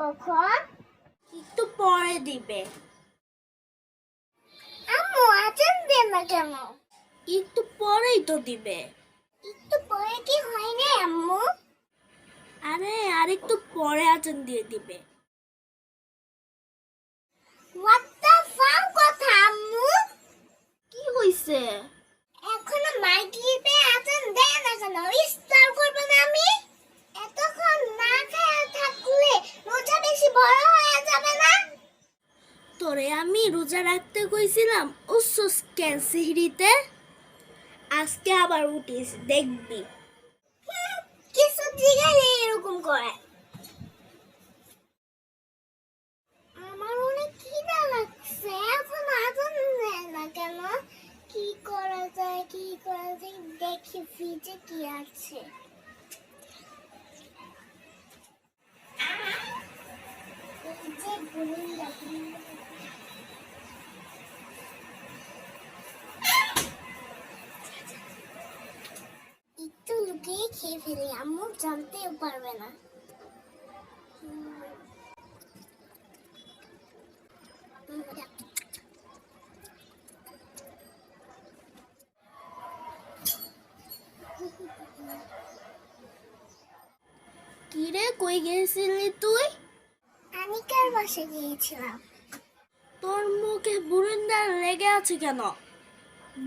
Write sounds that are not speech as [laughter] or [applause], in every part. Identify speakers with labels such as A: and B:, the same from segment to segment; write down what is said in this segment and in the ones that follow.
A: কখন?
B: একটু পরে দিবে।
A: আম্মু আজান দে না কেন?
B: একটু পরেই তো দিবে।
A: একটু পরে কি হয় না আম্মু?
B: আরে আর একটু পরে আজান দিয়ে দিবে।
A: হোয়াট দ্য ফাক কথা আম্মু?
B: কি হইছে?
A: এখনও মাইগ্রিবে আজান দেয় না কেন ইফতার করবে না আমি এতক্ষণ না খেয়ে থাকলে রোজা বেশি বড় হয়ে যাবে না
B: তোরে আমি রোজা রাখতে কইছিলাম উচ্ছ্বাস কেন আজকে আবার উঠিস, দেখবি।
A: কিছু জিগালে এরকম করে। আমার লাগছে, এখন না কেন? কি করা যায়, কি করা যায়, দেখি ফ্রিজে কি আছে। খেয়ে ফেলি আম্মু জানতেও পারবে না।
B: কিরে কই গেছিলি তুই?
A: আনিকার বাসে গিয়েছিলাম।
B: তোর মুখে বুরিন্দা লেগে আছে কেন?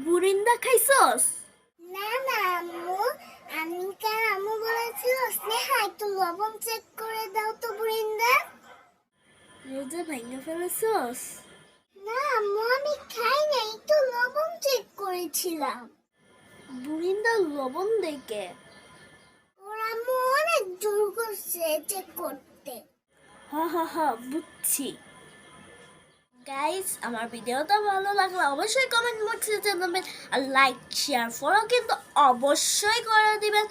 B: বুরিন্দা খাইছস?
A: না না আনিকার আম্মু বলেছিল স্নেহা একটু লবণ চেক করে দাও তো বুরিন্দা
B: রোজা ভেঙে ফেলেছস।
A: না আম্মু আমি খাই না একটু লবণ চেক করেছিলাম।
B: বুরিন্দা লবণ দেখে
A: ওর আম্মু অনেক জোর করছে চেক করতে।
B: হা হা হা বুঝছি। গাইস আমার ভিডিওটা ভালো লাগলে অবশ্যই কমেন্ট বক্সে জানাবেন আর লাইক শেয়ার ফলো কিন্তু অবশ্যই করে দিবেন।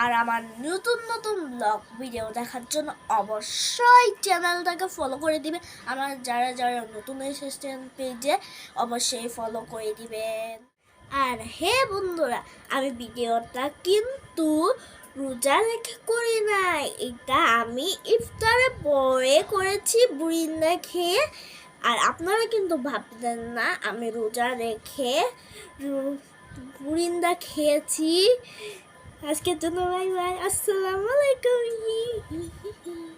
B: আর আমার নতুন নতুন ব্লগ ভিডিও দেখার জন্য অবশ্যই চ্যানেলটাকে ফলো করে দিবেন। আমার যারা যারা নতুন এসেছেন পেজে অবশ্যই ফলো করে দিবেন। আর হে বন্ধুরা, আমি ভিডিওটা কিন্তু রোজা রেখে করি নাই। এটা আমি ইফতারে পরে করেছি, বুরিন্দা খেয়ে। আর আপনারা কিন্তু ভাবতেন না, আমি রোজা রেখে বুরিন্দা খেয়েছি। আজকের জন্য বাই বাই, আসসালামু আলাইকুম। [laughs]